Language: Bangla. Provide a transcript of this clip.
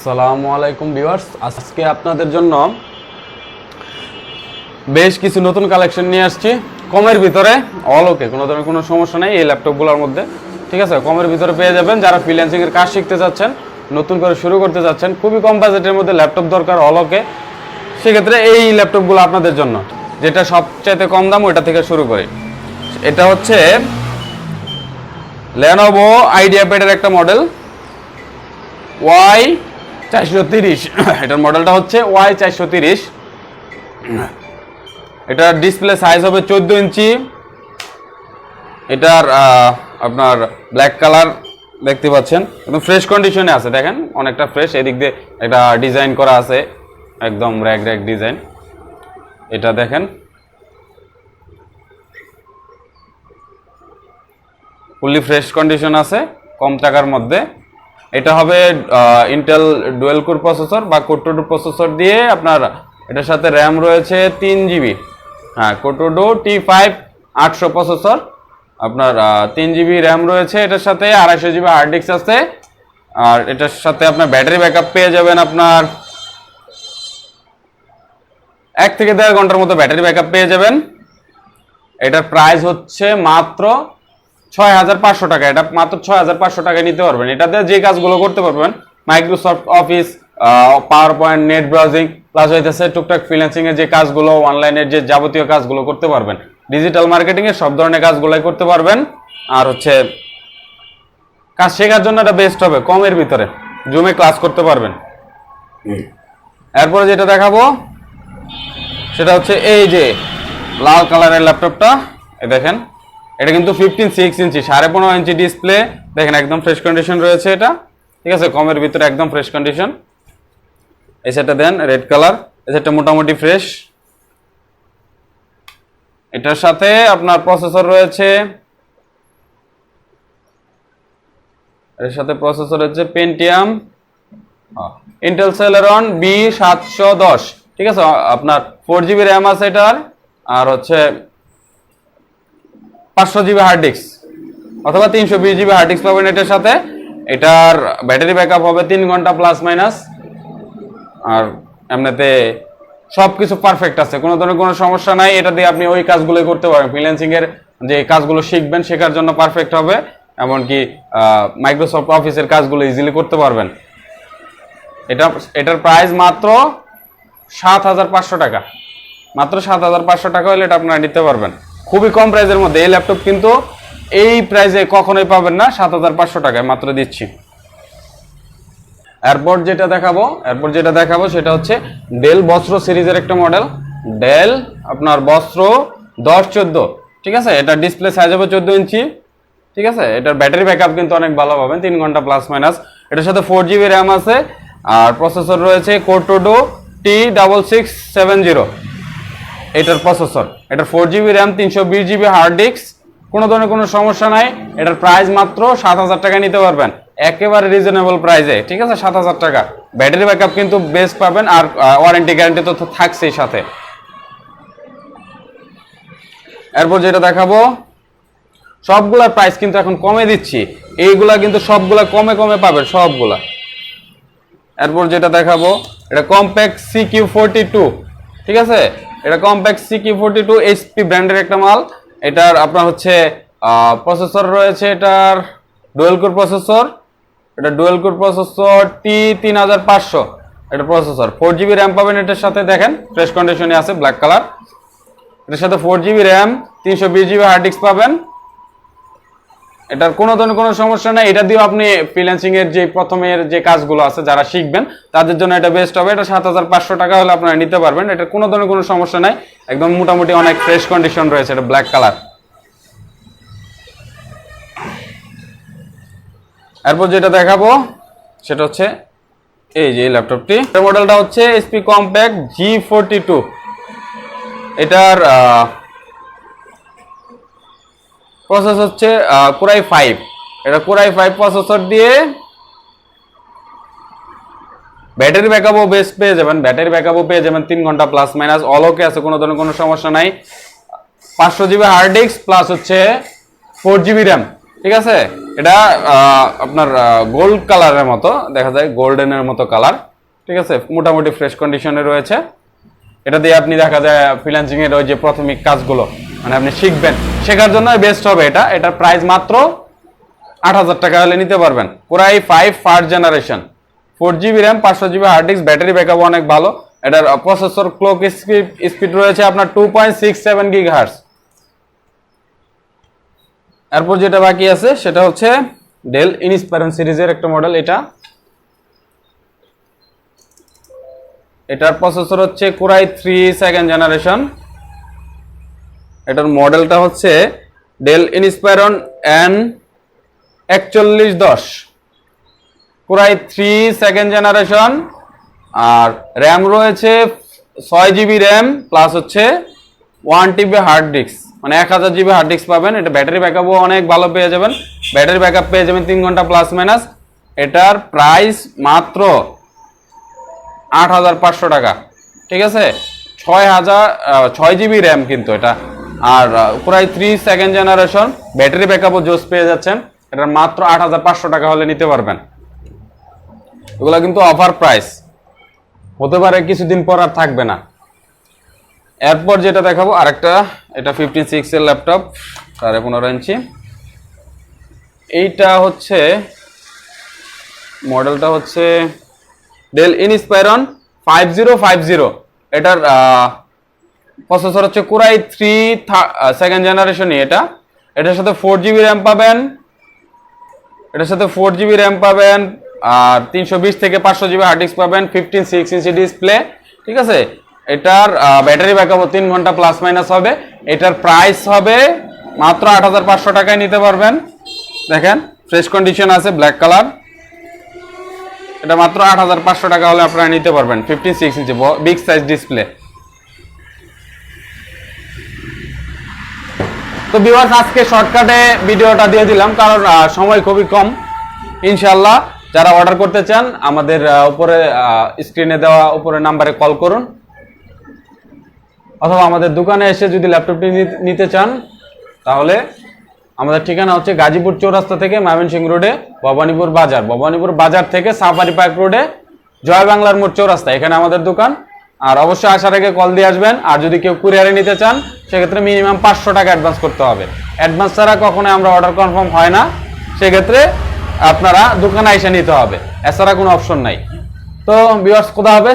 আসসালামু আলাইকুম ভিউয়ার্স। আজকে আপনাদের জন্য বেশ কিছু নতুন কালেকশন নিয়ে আসছি। কমের ভিতরে অল ওকে কোনো ধরনের কোনো সমস্যা নেই এই ল্যাপটপগুলোর মধ্যে। ঠিক আছে, কমের ভিতরে পেয়ে যাবেন। যারা ফ্রিল্যান্সিং এর কাজ শিখতে যাচ্ছেন নতুন করে শুরু করতে যাচ্ছেন খুবই কম বাজেটের মধ্যে ল্যাপটপ দরকার অল ওকে সেক্ষেত্রে এই ল্যাপটপগুলো আপনাদের জন্য, যেটা সবচাইতে কম দাম, ওইটা থেকে শুরু করি। এটা হচ্ছে লেনোভো আইডিয়া প্যাডের একটা মডেল ওয়াই চারশো তিরিশ। এটার মডেলটা হচ্ছে ওয়াই চারশো তিরিশ। এটার ডিসপ্লে সাইজ হবে চোদ্দ ইঞ্চি। এটার আপনার ব্ল্যাক কালার দেখতে পাচ্ছেন। একদম ফ্রেশ কন্ডিশনে আছে, দেখেন? অনেকটা ফ্রেশ এদিক দিয়ে একটা ডিজাইন করা আছে। একদম র্যাক র্যাক ডিজাইন এটা দেখেন। ফুললি ফ্রেশ কন্ডিশন আছে, কম টাকার মধ্যে। এটা হবে ইন্টেল ডুয়েল কোর প্রসেসর বা কোটোডো প্রসেসর দিয়ে আপনার এটার সাথে র্যাম রয়েছে তিন জিবি হ্যাঁ কোটোডো টি ফাইভ আটশো প্রসেসর আপনার তিন জিবি র্যাম রয়েছে এটার সাথে, আড়াইশো জিবি হার্ড ডিস্ক আছে। আর এটার সাথে আপনার ব্যাটারি ব্যাকআপ পেয়ে যাবেন আপনার এক থেকে দেড় ঘণ্টার মতো ব্যাটারি ব্যাকআপ পেয়ে যাবেন। এটার প্রাইস হচ্ছে মাত্র ছয় হাজার পাঁচশো টাকা, এটা মাত্র ছয় হাজার পাঁচশো টাকায় নিতে পারবেন। এটাতে যে কাজগুলো করতে পারবেন Microsoft office power point net browsing plus হইতেছে টুকটাক ফ্রিল্যান্সিং এর যে কাজগুলো অনলাইনের যে যাবতীয় কাজগুলো করতে পারবেন। ডিজিটাল মার্কেটিং এর সব ধরনের কাজগুলোই করতে পারবেন। আর হচ্ছে, কাজ শেখার জন্য এটা বেস্ট হবে, কমের ভিতরে। জুমে ক্লাস করতে পারবেন। এরপরে যেটা দেখাবো, সেটা হচ্ছে এই যে লাল কালারের ল্যাপটপটা দেখেন। এটা কিন্তু ফিফটিন সিক্স ইঞ্চি সাড়ে পনেরো ইঞ্চি ডিসপ্লে দেখেন একদম ফ্রেশ কন্ডিশন রয়েছে এটা। ঠিক আছে, কমের ভিতরে একদম ফ্রেশ কন্ডিশন এই সেটটা দেন রেড কালার এই সেটটা মোটামুটি ফ্রেশ এটার সাথে আপনার প্রসেসর রয়েছে। এর সাথে প্রসেসর হচ্ছে পেন্টিয়াম ইন্টেল সেলেরন বি সাতশো দশ। ঠিক আছে, আপনার ফোর জিবি র্যাম আছে এটার। আর হচ্ছে পাঁচশো জিবি হার্ড ডিস্ক অথবা তিনশো বিশ জিবি হার্ড ডিস্ক পাবেন এটার সাথে। এটার ব্যাটারি ব্যাকআপ হবে তিন ঘণ্টা প্লাস মাইনাস আর এমনিতে সব কিছু পারফেক্ট আছে, কোনো ধরনের কোনো সমস্যা নাই। এটা দিয়ে আপনি ওই কাজগুলোই করতে পারবেন ফ্রিল্যান্সিং এর যে কাজগুলো শিখবেন, শেখার জন্য পারফেক্ট হবে। এমনকি মাইক্রোসফট অফিসের কাজগুলো ইজিলি করতে পারবেন। এটা, এটার প্রাইস মাত্র সাত হাজার পাঁচশো টাকা। মাত্র সাত হাজার পাঁচশো টাকা হলে এটা আপনারা নিতে পারবেন। খুবই কম প্রাইসের মধ্যে। এই ল্যাপটপ কিন্তু এই প্রাইসে কখনোই পাবেন না, সাত হাজার পাঁচশো টাকায়, মাত্র দিচ্ছি। এরপর যেটা দেখাবো, এরপর যেটা দেখাবো সেটা হচ্ছে ডেল বস্ত্র সিরিজের একটা মডেল ডেল আপনার বস্ত্র দশ চোদ্দ, ঠিক আছে? এটা ডিসপ্লে সাইজ হবে চোদ্দ ইঞ্চি, ঠিক আছে? এটার ব্যাটারি ব্যাকআপ কিন্তু অনেক ভালো পাবেন, তিন ঘণ্টা প্লাস মাইনাস এটার সাথে ফোর জিবি র্যাম আছে, আর প্রসেসর রয়েছে কোটোডো টি ডাবল সিক্স সেভেন জিরো এটার প্রসেসর এটার ফোর জিবি র্যাম তিনশো বিশ জিবি হার্ড ডিস্ক কোনো ধরনের কোনো সমস্যা নাই। এটার প্রাইস মাত্র সাত হাজার টাকা নিতে পারবেন। একেবারে রিজনেবল প্রাইসে ঠিক আছে? সাত হাজার টাকা। ব্যাটারি ব্যাকআপ কিন্তু বেস্ট পাবেন আর ওয়ারেন্টি গ্যারান্টি তো থাকছেই সাথে। এরপর যেটা দেখাবো, সবগুলার প্রাইস কিন্তু এখন কমে দিচ্ছি। এইগুলা কিন্তু সবগুলা কমে কমে পাবেন, সবগুলা। এরপর যেটা দেখাবো, এটা compact C Q forty two ঠিক আছে? এটা কম্প্যাক্ট সিকি ফোর্টি টু এইচপি ব্র্যান্ডের একটা মাল। এটার আপনার হচ্ছে প্রসেসর রয়েছে এটার ডুয়েল কোর প্রসেসর এটা ডুয়েল কোর প্রসেসর টি তিন হাজার পাঁচশো এটা প্রসেসর ফোর জিবি র্যাম পাবেন এটার সাথে, দেখেন ফ্রেশ কন্ডিশনে আছে ব্ল্যাক কালার এটার সাথে ফোর জিবি র্যাম তিনশো বিশ জিবি হার্ড ডিস্ক পাবেন। এটার কোনো ধরনের কোনো সমস্যা নেই। এটা দিয়েও আপনি ফ্রিল্যান্সিং এর যে প্রথমের যে কাজগুলো আছে যারা শিখবেন, তাদের জন্য এটা বেস্ট হবে। এটা সাত হাজার পাঁচশো টাকা হলে আপনারা নিতে পারবেন। এটার কোনো ধরনের কোনো সমস্যা নাই। একদম মোটামুটি অনেক ফ্রেশ কন্ডিশন রয়েছে। এটা ব্ল্যাক কালার এরপর যেটা দেখাবো, সেটা হচ্ছে এই যে এই ল্যাপটপটি মডেলটা হচ্ছে SP compact G forty two এটার প্রসেস হচ্ছে কোরাই ফাইভ এটা কোরাই ফাইভ প্রসেসর দিয়ে ব্যাটারি ব্যাকআপও বেস্ট পেয়ে যাবেন। ব্যাটারি ব্যাকআপও পেয়ে যাবেন তিন ঘণ্টা প্লাস মাইনাস অলকে আছে, কোনো ধরনের কোনো সমস্যা নাই। পাঁচশো জিবি হার্ড ডিস্ক প্লাস হচ্ছে ফোর জিবি র্যাম ঠিক আছে? এটা আপনার গোল্ড কালারের মতো, দেখা যায় গোল্ডেনের মতো কালার ঠিক আছে? মোটামুটি ফ্রেশ কন্ডিশনে রয়েছে। এটা দিয়ে আপনি দেখা যায় ফ্রিল্যান্সিং এর ওই যে প্রাথমিক কাজগুলো। মানে আপনি শিখবেন। শেখার জন্য বেস্ট হবে এটা। এটার প্রাইস মাত্র আট হাজার টাকা হলে নিতে পারবেন। Core i five first generation four GB RAM পাঁচশো GB hard disk battery backup অনেক ভালো। এটার প্রসেসর ক্লক স্পিড রয়েছে আপনার two point six seven gig hertz এরপর যেটা বাকি আছে, সেটা হচ্ছে ডেল ইনস্পায়রন সিরিজের একটা মডেল এটা। এটার প্রসেসর হচ্ছে কোরাই থ্রি সেকেন্ড জেনারেশন এটার মডেলটা হচ্ছে ডেল ইনস্পায়রন এন একচল্লিশ দশ। Core i three second generation R RAM রয়েছে ছয় জিবি র্যাম প্লাস হচ্ছে ওয়ান টিবি হার্ড ডিস্ক মানে এক হাজার জিবি হার্ড ডিস্ক পাবেন। এটা ব্যাটারি ব্যাকআপও অনেক ভালো পেয়ে যাবেন। ব্যাটারি ব্যাকআপ পেয়ে যাবেন তিন ঘণ্টা প্লাস মাইনাস এটার প্রাইস মাত্র আট হাজার পাঁচশো টাকা। ঠিক আছে? ছয় হাজার ছয় জিবি র্যাম কিন্তু এটা। আর প্রায় থ্রি সেকেন্ড জেনারেশন ব্যাটারি ব্যাকআপও জোস পেয়ে যাচ্ছেন। এটার মাত্র আট হাজার পাঁচশো টাকা হলে নিতে পারবেন। এগুলো কিন্তু অফার প্রাইস হতে পারে কিছুদিন পর আর থাকবে না। এরপর যেটা দেখাবো, আরেকটা, এটা ফিফটিন সিক্স এর ল্যাপটপ সাড়ে পনেরো ইঞ্চি। এইটা হচ্ছে, মডেলটা হচ্ছে Dell Inspiron five zero five zero এটার প্রসেসর হচ্ছে কুরাই থ্রি সেকেন্ড জেনারেশনই এটা। এটার সাথে ফোর জিবি র্যাম পাবেন। এটার সাথে ফোর জিবি র্যাম পাবেন। আর তিনশো বিশ থেকে পাঁচশো জিবি হার্ড ডিস্ক পাবেন ফিফটিন সিক্স ইঞ্চি ডিসপ্লে ঠিক আছে? এটার ব্যাটারি ব্যাকআপও তিন ঘণ্টা প্লাস মাইনাস হবে। এটার প্রাইস হবে মাত্র আট হাজার পাঁচশো টাকায় নিতে পারবেন। দেখেন ফ্রেশ কন্ডিশন আছে ব্ল্যাক কালার এটা মাত্র আট হাজার পাঁচশো টাকা হলে আপনারা নিতে পারবেন fifteen six inch big size display তো বিভার্স আজকে শর্টকাটে ভিডিওটা দিয়ে দিলাম, কারণ সময় খুবই কম। ইনশাল্লাহ যারা অর্ডার করতে চান, আমাদের উপরে স্ক্রিনে দেওয়া উপরে নাম্বারে কল করুন। অথবা আমাদের দোকানে এসে যদি ল্যাপটপটি নিতে চান, তাহলে আমাদের ঠিকানা হচ্ছে গাজীপুর চৌরাস্তা থেকে ময়মনসিংহ রোডে, ভবানীপুর বাজার। ভবানীপুর বাজার থেকে সাফারি পার্ক রোডে, জয় বাংলার মোড় চৌরাস্তা, এখানে আমাদের দোকান। আর অবশ্যই আসার আগে কল দিয়ে আসবেন। আর যদি কেউ কুরিয়ারে নিতে চান, সেক্ষেত্রে মিনিমাম পাঁচশো টাকা অ্যাডভান্স করতে হবে। অ্যাডভান্স ছাড়া কখনো আমরা অর্ডার কনফার্ম হয় না। সেক্ষেত্রে আপনারা দোকানে এসে নিতে হবে। এছাড়া কোনো অপশন নাই। তো বিয়ার্স কোথা হবে?